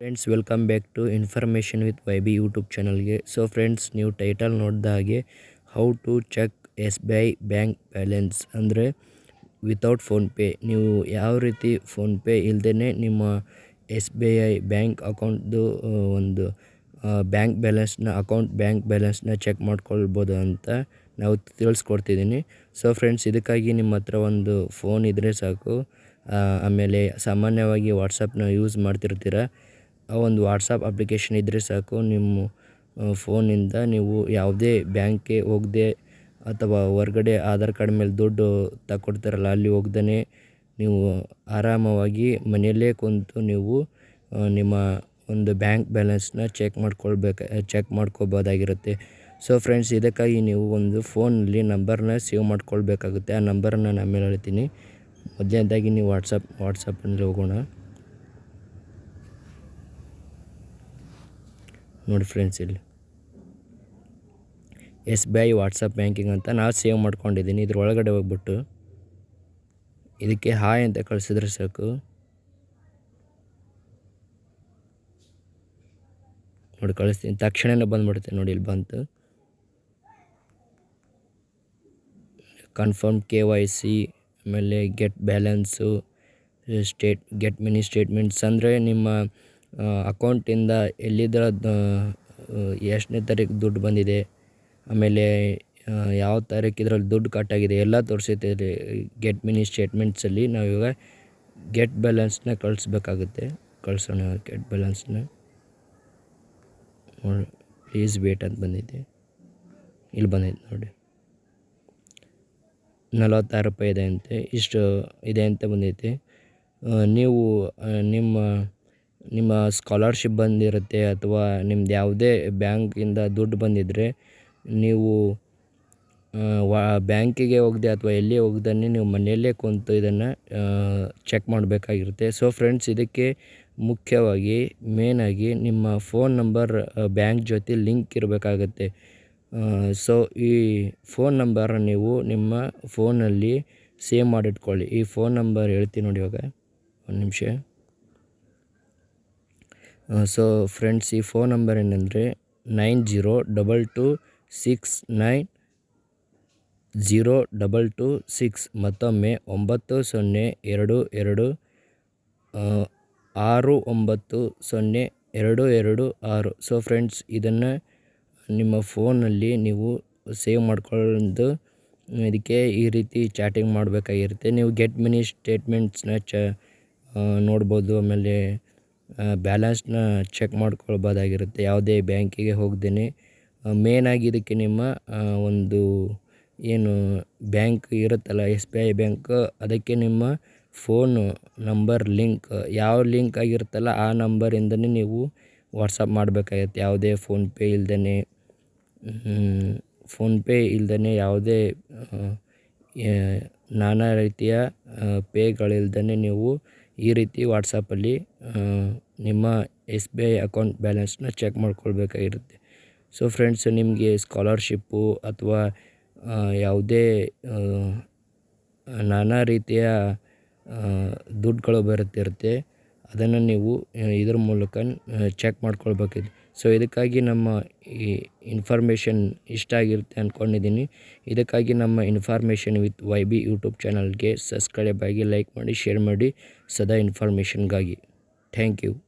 Friends welcome back to information with Y B YouTube ಚಾನಲ್ಗೆ so friends ನೀವು title ನೋಡಿದ ಹಾಗೆ how to check S B I bank balance ಅಂದರೆ without PhonePe ನೀವು ಯಾವ ರೀತಿ ಫೋನ್ಪೇ ಇಲ್ಲದೇ ನಿಮ್ಮ ಎಸ್ ಬಿ ಐ ಬ್ಯಾಂಕ್ ಅಕೌಂಟ್ದು ಒಂದು ಬ್ಯಾಂಕ್ ಬ್ಯಾಲೆನ್ಸ್ನ ಅಕೌಂಟ್ ಬ್ಯಾಂಕ್ ಬ್ಯಾಲೆನ್ಸ್ನ ಚೆಕ್ ಮಾಡ್ಕೊಳ್ಬೋದು ಅಂತ ನಾವು ತಿಳಿಸ್ಕೊಡ್ತಿದ್ದೀನಿ. ಸೊ ಫ್ರೆಂಡ್ಸ್ ಇದಕ್ಕಾಗಿ ನಿಮ್ಮ ಹತ್ರ ಒಂದು ಫೋನ್ ಇದ್ದರೆ ಸಾಕು. ಆಮೇಲೆ ಸಾಮಾನ್ಯವಾಗಿ ವಾಟ್ಸಪ್ನ ಯೂಸ್ ಮಾಡ್ತಿರ್ತೀರ. ಆ ಒಂದು ವಾಟ್ಸಪ್ ಅಪ್ಲಿಕೇಶನ್ ಇದ್ದರೆ ಸಾಕು. ನಿಮ್ಮ ಫೋನಿಂದ ನೀವು ಯಾವುದೇ ಬ್ಯಾಂಕ್ಗೆ ಹೋಗದೆ ಅಥವಾ ಹೊರ್ಗಡೆ ಆಧಾರ್ ಕಾರ್ಡ್ ಮೇಲೆ ದುಡ್ಡು ತಕ್ಕೊಡ್ತಾರಲ್ಲ ಅಲ್ಲಿ ಹೋಗ್ದೇ ನೀವು ಆರಾಮವಾಗಿ ಮನೆಯಲ್ಲೇ ಕುಂತು ನೀವು ನಿಮ್ಮ ಒಂದು ಬ್ಯಾಂಕ್ ಬ್ಯಾಲೆನ್ಸ್ನ ಚೆಕ್ ಮಾಡ್ಕೊಳ್ಬೇಕು ಚೆಕ್ ಮಾಡ್ಕೋಬೋದಾಗಿರುತ್ತೆ. ಸೊ ಫ್ರೆಂಡ್ಸ್ ಇದಕ್ಕಾಗಿ ನೀವು ಒಂದು ಫೋನಲ್ಲಿ ನಂಬರ್ನ ಸೇವ್ ಮಾಡ್ಕೊಳ್ಬೇಕಾಗುತ್ತೆ. ಆ ನಂಬರನ್ನು ನಾನು ಮೇಲೆ ಹೇಳ್ತೀನಿ. ಮೊದಲನೇದಾಗಿ ನೀವು ವಾಟ್ಸಪ್ ವಾಟ್ಸಪ್ಪಲ್ಲಿ ಹೋಗೋಣ. ನೋಡಿ ಫ್ರೆಂಡ್ಸ್ ಇಲ್ಲಿ. S B I WhatsApp banking ಅಂತ ನಾನು ಸೇವ್ ಮಾಡ್ಕೊಂಡಿದ್ದೀನಿ. ಇದ್ರ ಒಳಗಡೆ ಹೋಗ್ಬಿಟ್ಟು ಇದಕ್ಕೆ ಹಾಯ್ ಅಂತ ಕಳಿಸಿದ್ರೆ ಸಾಕು. ನೋಡಿ ಕಳಿಸ್ತೀನಿ. ತಕ್ಷಣವೇ ಬಂದುಬಿಡುತ್ತೆ ನೋಡಿ ಇಲ್ಲಿ ಬಂತು. ಕನ್ಫರ್ಮ್ ಕೆ ವೈ ಸಿ ಆಮೇಲೆ get balance state get mini statements ಅಂದರೆ ನಿಮ್ಮ ಅಕೌಂಟಿಂದ ಎಲ್ಲಿದ್ರ ಎಷ್ಟನೇ ತಾರೀಕು ದುಡ್ಡು ಬಂದಿದೆ, ಆಮೇಲೆ ಯಾವ ತಾರೀಕು ಇದರಲ್ಲಿ ದುಡ್ಡು ಕಟ್ಟಾಗಿದೆ ಎಲ್ಲ ತೋರಿಸುತ್ತೆ ಗೆಟ್ ಮಿನಿ ಸ್ಟೇಟ್ಮೆಂಟ್ಸಲ್ಲಿ. ನಾವೀಗ ಗೆಟ್ ಬ್ಯಾಲೆನ್ಸ್ನ ಕಳಿಸ್ಬೇಕಾಗುತ್ತೆ. ಕಳಿಸೋಣ ಗೆಟ್ ಬ್ಯಾಲೆನ್ಸ್ನ. ನೋಡಿ, ಪ್ಲೀಸ್ ವೇಟ್ ಅಂತ ಬಂದಿದೆ. ಇಲ್ಲಿ ಬಂದಿದೆ ನೋಡಿ. ನಲವತ್ತಾರು ರೂಪಾಯಿ ಇದೆ ಅಂತೆ, ಇಷ್ಟು ಇದೆ ಅಂತ ಬಂದೈತೆ ನೀವು ನಿಮ್ಮ ನಿಮ್ಮ ಸ್ಕಾಲರ್ಶಿಪ್ ಬಂದಿರುತ್ತೆ ಅಥವಾ ನಿಮ್ದು ಯಾವುದೇ ಬ್ಯಾಂಕಿಂದ ದುಡ್ಡು ಬಂದಿದ್ದರೆ ನೀವು ವಾ ಬ್ಯಾಂಕಿಗೆ ಹೋಗದೆ ಅಥವಾ ಎಲ್ಲಿ ಹೋಗ್ದನ್ನೇ ನೀವು ಮನೆಯಲ್ಲೇ ಕುಂತು ಇದನ್ನು ಚೆಕ್ ಮಾಡಬೇಕಾಗಿರುತ್ತೆ. ಸೊ ಫ್ರೆಂಡ್ಸ್ ಇದಕ್ಕೆ ಮುಖ್ಯವಾಗಿ ಮೇನಾಗಿ ನಿಮ್ಮ ಫೋನ್ ನಂಬರ್ ಬ್ಯಾಂಕ್ ಜೊತೆ ಲಿಂಕ್ ಇರಬೇಕಾಗತ್ತೆ. ಸೊ ಈ ಫೋನ್ ನಂಬರ್ ನೀವು ನಿಮ್ಮ ಫೋನಲ್ಲಿ ಸೇವ್ ಮಾಡಿಟ್ಕೊಳ್ಳಿ. ಈ ಫೋನ್ ನಂಬರ್ ಹೇಳ್ತೀನಿ ನೋಡಿ ಇವಾಗ, ಒಂದು ನಿಮಿಷ. ಸೊ ಫ್ರೆಂಡ್ಸ್ ಈ ಫೋನ್ ನಂಬರ್ ಏನಂದರೆ nine zero double two six nine zero double two six ಮತ್ತೊಮ್ಮೆ ಒಂಬತ್ತು ಸೊನ್ನೆ ಎರಡು ಎರಡು ಆರು ಒಂಬತ್ತು ಸೊನ್ನೆ ಎರಡು ಎರಡು ಆರು. ಸೊ ಫ್ರೆಂಡ್ಸ್ ಇದನ್ನು ನಿಮ್ಮ ಫೋನಲ್ಲಿ ನೀವು ಸೇವ್ ಮಾಡ್ಕೊಂಡು ಇದಕ್ಕೆ ಈ ರೀತಿ ಚಾಟಿಂಗ್ ಮಾಡಬೇಕಾಗಿರುತ್ತೆ. ನೀವು ಗೆಟ್ ಮಿನಿ ಸ್ಟೇಟ್ಮೆಂಟ್ಸ್ನ ಚ ನೋಡ್ಬೋದು, ಆಮೇಲೆ ಬ್ಯಾಲೆನ್ಸ್ನ ಚೆಕ್ ಮಾಡ್ಕೊಳ್ಬೋದಾಗಿರುತ್ತೆ. ಯಾವುದೇ ಬ್ಯಾಂಕಿಗೆ ಹೋಗ್ದೇ ಆಗಿ ಇದಕ್ಕೆ ನಿಮ್ಮ ಒಂದು ಏನು ಬ್ಯಾಂಕ್ ಇರುತ್ತಲ್ಲ ಎಸ್ ಬಿ ಐ ಬ್ಯಾಂಕ್, ಅದಕ್ಕೆ ನಿಮ್ಮ ಫೋನು ನಂಬರ್ ಲಿಂಕ್ ಯಾವ ಲಿಂಕ್ ಆಗಿರುತ್ತಲ್ಲ, ಆ ನಂಬರಿಂದನೇ ನೀವು ವಾಟ್ಸಪ್ ಮಾಡಬೇಕಾಗತ್ತೆ. ಯಾವುದೇ ಫೋನ್ಪೇ ಇಲ್ದೇ ಫೋನ್ಪೇ ಇಲ್ದೇ ಯಾವುದೇ ನಾನಾ ರೀತಿಯ ಪೇಗಳಿಲ್ದೇ ನೀವು ಈ ರೀತಿ ವಾಟ್ಸಪ್ಪಲ್ಲಿ ನಿಮ್ಮ ಎಸ್ ಬಿ ಐ ಅಕೌಂಟ್ ಬ್ಯಾಲೆನ್ಸ್ನ ಚೆಕ್ ಮಾಡ್ಕೊಳ್ಬೇಕಾಗಿರುತ್ತೆ. ಸೊ ಫ್ರೆಂಡ್ಸ್ ನಿಮಗೆ ಸ್ಕಾಲರ್ಶಿಪ್ಪು ಅಥವಾ ಯಾವುದೇ ನಾನಾ ರೀತಿಯ ದುಡ್ಡುಗಳು ಬರುತ್ತಿರುತ್ತೆ, ಅದನ್ನು ನೀವು ಇದ್ರ ಮೂಲಕ ಚೆಕ್ ಮಾಡ್ಕೊಳ್ಬೇಕಿದೆ ಸೊ ಇದಕ್ಕಾಗಿ ನಮ್ಮ ಈ ಇನ್ಫಾರ್ಮೇಷನ್ ಇಷ್ಟ ಆಗಿರುತ್ತೆ ಅಂದ್ಕೊಂಡಿದ್ದೀನಿ ಇದಕ್ಕಾಗಿ ನಮ್ಮ information with Y B YouTube ಚಾನಲ್ಗೆ ಸಬ್ಸ್ಕ್ರೈಬ್ ಆಗಿ ಲೈಕ್ ಮಾಡಿ ಶೇರ್ ಮಾಡಿ, ಸದಾ ಇನ್ಫಾರ್ಮೇಷನ್ಗಾಗಿ ಥ್ಯಾಂಕ್ ಯು